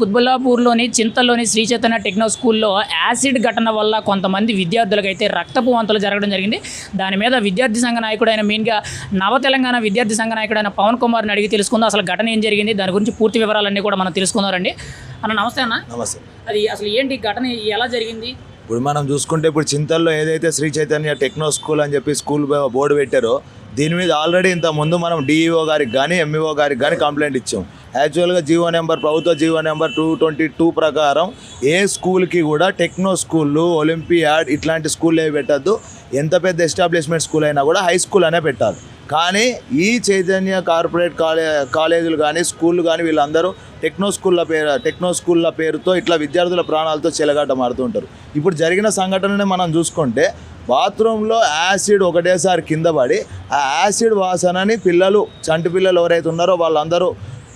కుత్బుల్లాపూర్లోని చింతల్లోని శ్రీ చైతన్య టెక్నో స్కూల్లో యాసిడ్ ఘటన వల్ల కొంతమంది విద్యార్థులకు అయితే రక్తపు వంతలు జరగడం జరిగింది. దాని మీద విద్యార్థి సంఘ నాయకుడైన మెయిన్గా నవ తెలంగాణ విద్యార్థి సంఘ నాయకుడైన పవన్ కుమార్ని అడిగి తెలుసుకుందాం. అసలు ఘటన ఏం జరిగింది? దాని గురించి పూర్తి వివరాలన్నీ కూడా మనం తెలుసుకుందామండి. అన్న నమస్తే అన్న. నమస్తే. అది అసలు ఏంటి ఘటన? ఎలా జరిగింది? ఇప్పుడు మనం చూసుకుంటే ఇప్పుడు చింతల్లో ఏదైతే శ్రీ చైతన్య టెక్నో స్కూల్ అని చెప్పి స్కూల్ బోర్డు పెట్టారో దీని మీద ఆల్రెడీ ఇంత ముందు మనం డిఈఓ గారికి కానీ ఎంఈఓ గారికి కానీ కంప్లైంట్ ఇచ్చాం. యాక్చువల్గా జీవో నెంబర్ ప్రభుత్వ GO number two twenty two ప్రకారం ఏ స్కూల్కి కూడా టెక్నో స్కూళ్ళు ఒలింపియాడ్ ఇట్లాంటి స్కూల్ ఏవి పెట్టద్దు. ఎంత పెద్ద ఎస్టాబ్లిష్మెంట్ స్కూల్ అయినా కూడా హై స్కూల్ అనే పెట్టాలి. కానీ ఈ చైతన్య కార్పొరేట్ కాలే కాలేజీలు కానీ స్కూళ్ళు కానీ వీళ్ళందరూ టెక్నో స్కూళ్ళ పేరు టెక్నో స్కూళ్ళ పేరుతో ఇట్లా విద్యార్థుల ప్రాణాలతో చెలగాట మారుతుంటారు. ఇప్పుడు జరిగిన సంఘటనని మనం చూసుకుంటే బాత్రూంలో యాసిడ్ ఒకటేసారి కింద పడి ఆ యాసిడ్ వాసనని పిల్లలు చంటి పిల్లలు ఎవరైతే ఉన్నారో వాళ్ళందరూ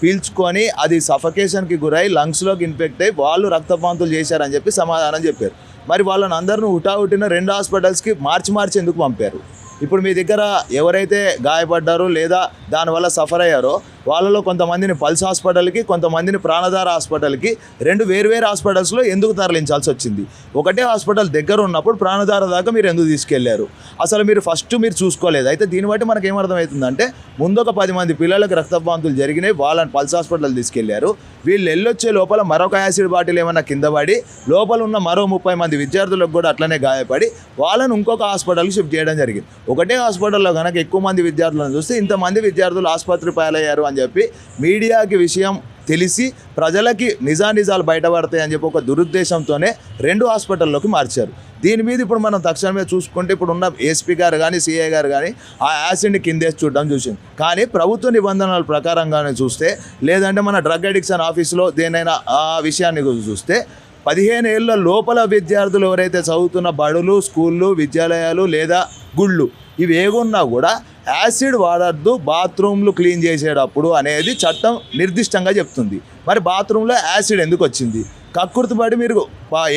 పీల్చుకొని అది సఫకేషన్కి గురై లంగ్స్లోకి ఇన్ఫెక్ట్ అయ్యి వాళ్ళు రక్తపాంతులు చేశారని చెప్పి సమాధానం చెప్పారు. మరి వాళ్ళని అందరిని హుటాహుటిన రెండు హాస్పిటల్స్కి మార్చి మార్చి ఎందుకు పంపారు? ఇప్పుడు మీ దగ్గర ఎవరైతే గాయపడ్డారో లేదా దానివల్ల సఫర్ అయ్యారో వాళ్ళలో కొంతమందిని పల్స్ హాస్పిటల్కి కొంతమందిని ప్రాణధార హాస్పిటల్కి రెండు వేరువేరు హాస్పిటల్స్లో ఎందుకు తరలించాల్సి వచ్చింది ఒకటే హాస్పిటల్ దగ్గర ఉన్నప్పుడు ప్రాణధార దాకా మీరు ఎందుకు తీసుకెళ్ళారు? అసలు మీరు ఫస్ట్ మీరు చూసుకోలేదు. అయితే దీన్ని బట్టి మనకు ఏమర్థమవుతుందంటే ముందు ఒక పది మంది పిల్లలకు రక్తపాంతులు జరిగినాయి వాళ్ళని పల్స్ హాస్పిటల్ తీసుకెళ్ళారు. వీళ్ళు వెళ్ళొచ్చే లోపల మరొక యాసిడ్ బాటిల్ ఏమైనా కింద పడి లోపల ఉన్న మరో ముప్పై మంది విద్యార్థులకు కూడా అట్లనే గాయపడి వాళ్ళని ఇంకొక హాస్పిటల్కి షిఫ్ట్ చేయడం జరిగింది. ఒకటే హాస్పిటల్లో కనుక ఎక్కువ మంది విద్యార్థులను చూస్తే ఇంతమంది విద్యార్థులు ఆసుపత్రి పాలయ్యారు అని చెప్పి మీడియాకి విషయం తెలిసి ప్రజలకి నిజానిజాలు బయటపడతాయి అని చెప్పి ఒక దురుద్దేశంతోనే రెండు హాస్పిటల్లోకి మార్చారు. దీని మీద ఇప్పుడు మనం తక్షణమే చూసుకుంటే ఇప్పుడు ఉన్న ఏసీపీ గారు కానీ సిఐ గారు కానీ ఆ యాసిడ్ని కిందేసి చూడడం చూసింది. కానీ ప్రభుత్వ నిబంధనల ప్రకారంగానే చూస్తే లేదంటే మన డ్రగ్ అడిక్షన్ ఆఫీస్లో దేనైనా ఆ విషయాన్ని చూస్తే పదిహేను ఏళ్ళ లోపల విద్యార్థులు ఎవరైతే చదువుతున్న బడులు స్కూళ్ళు విద్యాలయాలు లేదా గుళ్ళు ఇవి ఏగున్నా కూడా యాసిడ్ వాడద్దు బాత్రూమ్లు క్లీన్ చేసేటప్పుడు అనేది చట్టం నిర్దిష్టంగా చెప్తుంది. మరి బాత్రూంలో యాసిడ్ ఎందుకు వచ్చింది? కక్కుర్తిపడి మీరు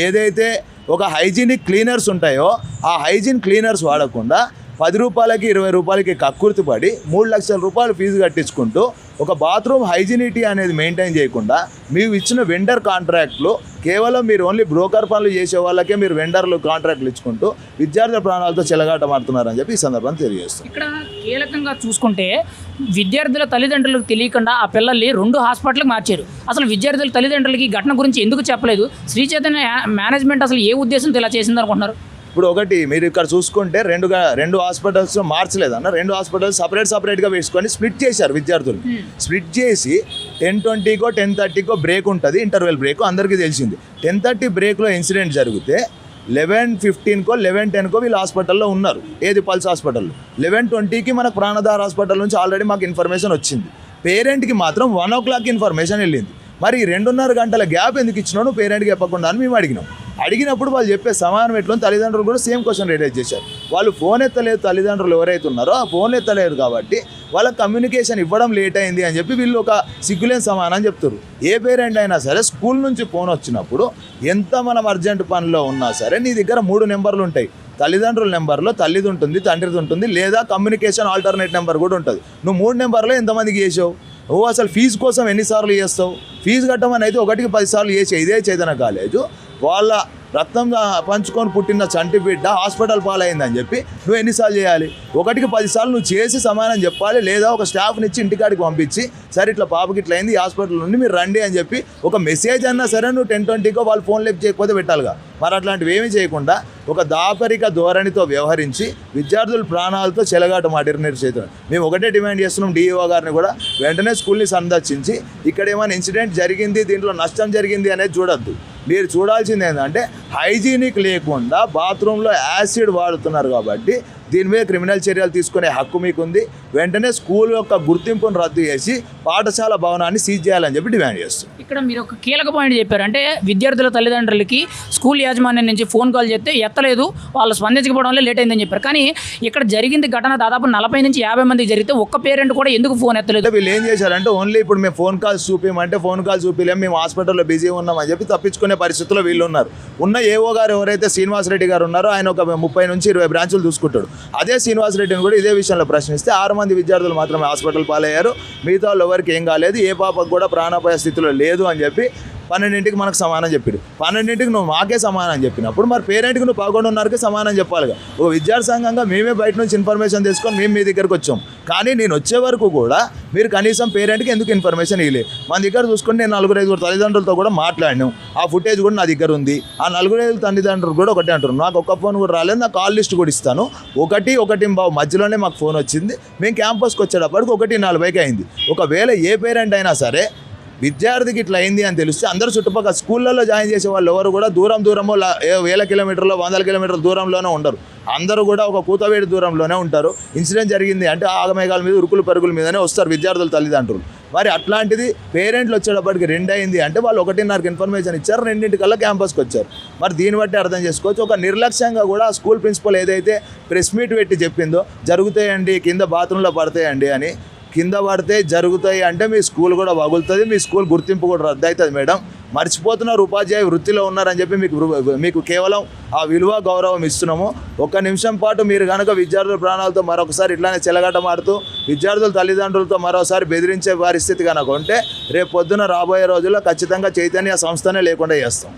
ఏదైతే ఒక హైజీనిక్ క్లీనర్స్ ఉంటాయో ఆ హైజీన్ క్లీనర్స్ వాడకుండా పది రూపాయలకి ఇరవై రూపాయలకి కక్కుర్తి పడి మూడు లక్షల రూపాయలు ఫీజు కట్టించుకుంటూ ఒక బాత్రూమ్ హైజీనిటీ అనేది మెయింటైన్ చేయకుండా మీరు ఇచ్చిన వెండర్ కాంట్రాక్ట్లు కేవలం మీరు ఓన్లీ బ్రోకర్ పనులు చేసే వాళ్ళకే మీరు వెండర్లు కాంట్రాక్ట్లు ఇచ్చుకుంటూ విద్యార్థుల ప్రాణాలతో చెలగాట మారుతున్నారని చెప్పి ఈ సందర్భంగా తెలియజేస్తుంది ఇక్కడ కీలకంగా చూసుకుంటే విద్యార్థుల తల్లిదండ్రులకు తెలియకుండా ఆ పిల్లల్ని రెండు హాస్పిటల్కి మార్చారు. అసలు విద్యార్థుల తల్లిదండ్రులకి ఘటన గురించి ఎందుకు చెప్పలేదు? శ్రీ చైతన్య మేనేజ్మెంట్ అసలు ఏ ఉద్దేశంతో ఇలా చేసిందనుకుంటున్నారు? ఇప్పుడు ఒకటి మీరు ఇక్కడ చూసుకుంటే రెండు రెండు హాస్పిటల్స్ మార్చలేదన్న రెండు హాస్పిటల్స్ సపరేట్ సపరేట్గా వేసుకొని స్ప్లిట్ చేశారు విద్యార్థులు. స్ప్లిట్ చేసి టెన్ ట్వంటీకో టెన్ థర్టీకో బ్రేక్ ఉంటుంది ఇంటర్వెల్ బ్రేక్ అందరికీ తెలిసింది. టెన్ థర్టీ బ్రేక్లో ఇన్సిడెంట్ జరిగితే లెవెన్ ఫిఫ్టీన్కో లెవెన్ టెన్కో వీళ్ళు హాస్పిటల్లో ఉన్నారు. ఏది పల్స్ హాస్పిటల్లో లెవెన్ ట్వంటీకి మనకు ప్రాణధార హాస్పిటల్ నుంచి ఆల్రెడీ మాకు ఇన్ఫర్మేషన్ వచ్చింది. పేరెంట్కి మాత్రం వన్ ఓ క్లాక్ ఇన్ఫర్మేషన్ వెళ్ళింది. మరి రెండున్నర గంటల గ్యాప్ ఎందుకు ఇచ్చినావు? పేరెంట్కి చెప్పకుండా అని మేము అడిగినాం. అడిగినప్పుడు వాళ్ళు చెప్పే సమానం ఎట్లా తల్లిదండ్రులు కూడా సేమ్ క్వశ్చన్ రైజ్ చేశారు. వాళ్ళు ఫోన్ ఎత్తలేదు తల్లిదండ్రులు ఎవరైతే ఉన్నారో ఆ ఫోన్ ఎత్తలేరు కాబట్టి వాళ్ళ కమ్యూనికేషన్ ఇవ్వడం లేట్ అయింది అని చెప్పి వీళ్ళు ఒక సిగ్గులేని సమానం చెప్తారు ఏ పేరెంట్ అయినా సరే స్కూల్ నుంచి ఫోన్ వచ్చినప్పుడు ఎంత మనం అర్జెంట్ పనిలో ఉన్నా సరే నీ దగ్గర మూడు నెంబర్లు ఉంటాయి. తల్లిదండ్రుల నెంబర్లో తల్లిది ఉంటుంది తండ్రిది ఉంటుంది లేదా కమ్యూనికేషన్ ఆల్టర్నేట్ నెంబర్ కూడా ఉంటుంది. నువ్వు మూడు నెంబర్లో ఎంతమందికి చేసావు? ఓ అసలు ఫీజు కోసం ఎన్నిసార్లు చేస్తావు? ఫీజు కట్టమని అయితే ఒకటికి పదిసార్లు చేసే ఇదే చైతన్య కాలేజు వాళ్ళ రక్తం పంచుకొని పుట్టిన చంటి బిడ్డ హాస్పిటల్ పాలైందని చెప్పి నువ్వు ఎన్నిసార్లు చేయాలి? ఒకటికి పదిసార్లు నువ్వు చేసి సమానం చెప్పాలి లేదా ఒక స్టాఫ్ని ఇచ్చి ఇంటికాడికి పంపించి సరే ఇట్లా పాపకి ఇట్లా అయింది హాస్పిటల్ నుండి మీరు రండి అని చెప్పి ఒక మెసేజ్ అన్నా సరే నువ్వు టెన్ ట్వంటీకో వాళ్ళు ఫోన్ లిఫ్ట్ చేయకపోతే పెట్టాలిగా. మరి అట్లాంటివి ఏమీ చేయకుండా ఒక దాపరిక ధోరణితో వ్యవహరించి విద్యార్థుల ప్రాణాలతో చెలగాట మాటిరినట్టు చేతున్నారు మేము ఒకటే డిమాండ్ చేస్తున్నాం డిఈఓ గారిని కూడా వెంటనే స్కూల్ని సందర్శించి ఇక్కడ ఏమైనా ఇన్సిడెంట్ జరిగింది దీంట్లో నష్టం జరిగింది అనేది చూడొద్దు. మీరు చూడాల్సింది ఏంటంటే హైజీనిక్ లేకుండా బాత్రూంలో యాసిడ్ వాడుతున్నారు కాబట్టి దీని మీద క్రిమినల్ చర్యలు తీసుకునే హక్కు మీకుంది. వెంటనే స్కూల్ యొక్క గుర్తింపును రద్దు చేసి పాఠశాల భవనాన్ని సీజ్ చేయాలని చెప్పి డిమాండ్ చేస్తున్నాం ఇక్కడ మీరు ఒక కీలక పాయింట్ చెప్పారు. అంటే విద్యార్థుల తల్లిదండ్రులకి స్కూల్ యాజమాన్యం నుంచి ఫోన్ కాల్ చేస్తే ఎత్తలేదు. వాళ్ళు స్పందించకపోవడం వల్ల లేట్ అయిందని చెప్పారు. కానీ ఇక్కడ జరిగింది ఘటన దాదాపు నలభై నుంచి యాభై మందికి జరిగితే ఒక్క పేరెంట్ కూడా ఎందుకు ఫోన్ ఎత్తలేదు? వీళ్ళు ఏం చేశారంటే ఓన్లీ ఇప్పుడు మేము ఫోన్ కాల్స్ చూపించమంటే ఫోన్ కాల్ చూపించలేం మేము హాస్పిటల్లో బిజీ ఉన్నామని చెప్పి తప్పించుకునే పరిస్థితుల్లో వీళ్ళు ఉన్నారు. ఉన్న ఏఓ గారు ఎవరైతే శ్రీనివాసరెడ్డి గారు ఉన్నారో ఆయన ఒక ముప్పై నుంచి ఇరవై బ్రాంచులు చూసుకుంటాడు. అదే శ్రీనివాసరెడ్డిని కూడా ఇదే విషయంలో ప్రశ్నిస్తే ఆరు మంది విద్యార్థులు మాత్రమే హాస్పిటల్ పాలయ్యారు. మిగతా వాళ్ళు ఎవరికి ఏం కాలేదు ఏ పాపకు కూడా ప్రాణాపాయ స్థితిలో లేదు అని చెప్పి పన్నెండింటికి మనకు సమానం చెప్పాడు పన్నెండింటికి నువ్వు మాకే సమానం చెప్పినప్పుడు మరి పేరెంట్కి నువ్వు పదకొండున్నరకి సమానం చెప్పాలిగా ఒక విద్యార్థి సంఘంగా మేమే బయట నుంచి ఇన్ఫర్మేషన్ తీసుకొని మేము మీ దగ్గరకు వచ్చాం. కానీ నేను వచ్చే వరకు కూడా మీరు కనీసం పేరెంట్కి ఎందుకు ఇన్ఫర్మేషన్ ఇవ్వలేదు మన దగ్గర చూసుకుంటే నేను నలుగురు ఐదుగురు తల్లిదండ్రులతో కూడా మాట్లాడినాం. ఆ ఫుటేజ్ కూడా నా దగ్గర ఉంది. ఆ నలుగురు ఐదు తల్లిదండ్రులు కూడా ఒకటే అంటారు నాకు ఒక్క ఫోన్ కూడా రాలేదు. నాకు కాల్ లిస్ట్ కూడా ఇస్తాను. ఒకటి ఒకటి బావు. మధ్యలోనే మాకు ఫోన్ వచ్చింది. మేము క్యాంపస్కి వచ్చేటప్పటికి ఒకటి నలభైకి అయింది. ఒకవేళ ఏ పేరెంట్ అయినా సరే విద్యార్థికి ఇట్లా అయింది అని తెలిస్తే అందరూ చుట్టుపక్కల స్కూళ్ళల్లో జాయిన్ చేసే వాళ్ళు ఎవరు కూడా దూరం దూరమో ఏ వేల కిలోమీటర్లో వందల కిలోమీటర్ల దూరంలోనే ఉండరు. అందరూ కూడా ఒక కూతవేడి దూరంలోనే ఉంటారు. ఇన్సిడెంట్ జరిగింది అంటే ఆగమేఘాల మీద ఉరుకులు పరుగుల మీదనే వస్తారు విద్యార్థుల తల్లిదండ్రులు. మరి అట్లాంటిది పేరెంట్లు వచ్చేటప్పటికి రెండు అయింది అంటే వాళ్ళు ఒకటిన్నరకు ఇన్ఫర్మేషన్ ఇచ్చారు రెండింటికల్లా క్యాంపస్కి వచ్చారు. మరి దీన్ని బట్టి అర్థం చేసుకోవచ్చు. ఒక నిర్లక్ష్యంగా కూడా స్కూల్ ప్రిన్సిపల్ ఏదైతే ప్రెస్ మీట్ పెట్టి చెప్పిందో జరుగుతాయండి కింద బాత్రూంలో పడతాయండి అని కింద పడితే జరుగుతాయి అంటే మీ స్కూల్ కూడా వగులుతుంది మీ స్కూల్ గుర్తింపు కూడా రద్దు అవుతుంది మేడం. మర్చిపోతున్నారు ఉపాధ్యాయ వృత్తిలో ఉన్నారని చెప్పి మీకు మీకు కేవలం ఆ విలువ గౌరవం ఇస్తున్నాము. ఒక్క నిమిషం పాటు మీరు కనుక విద్యార్థుల ప్రాణాలతో మరొకసారి ఇట్లానే చెలగటమాడుతూ విద్యార్థుల తల్లిదండ్రులతో మరోసారి బెదిరించే పరిస్థితి కనుక ఉంటే రేపు పొద్దున రాబోయే రోజుల్లో ఖచ్చితంగా చైతన్య సంస్థనే లేకుండా చేస్తాం.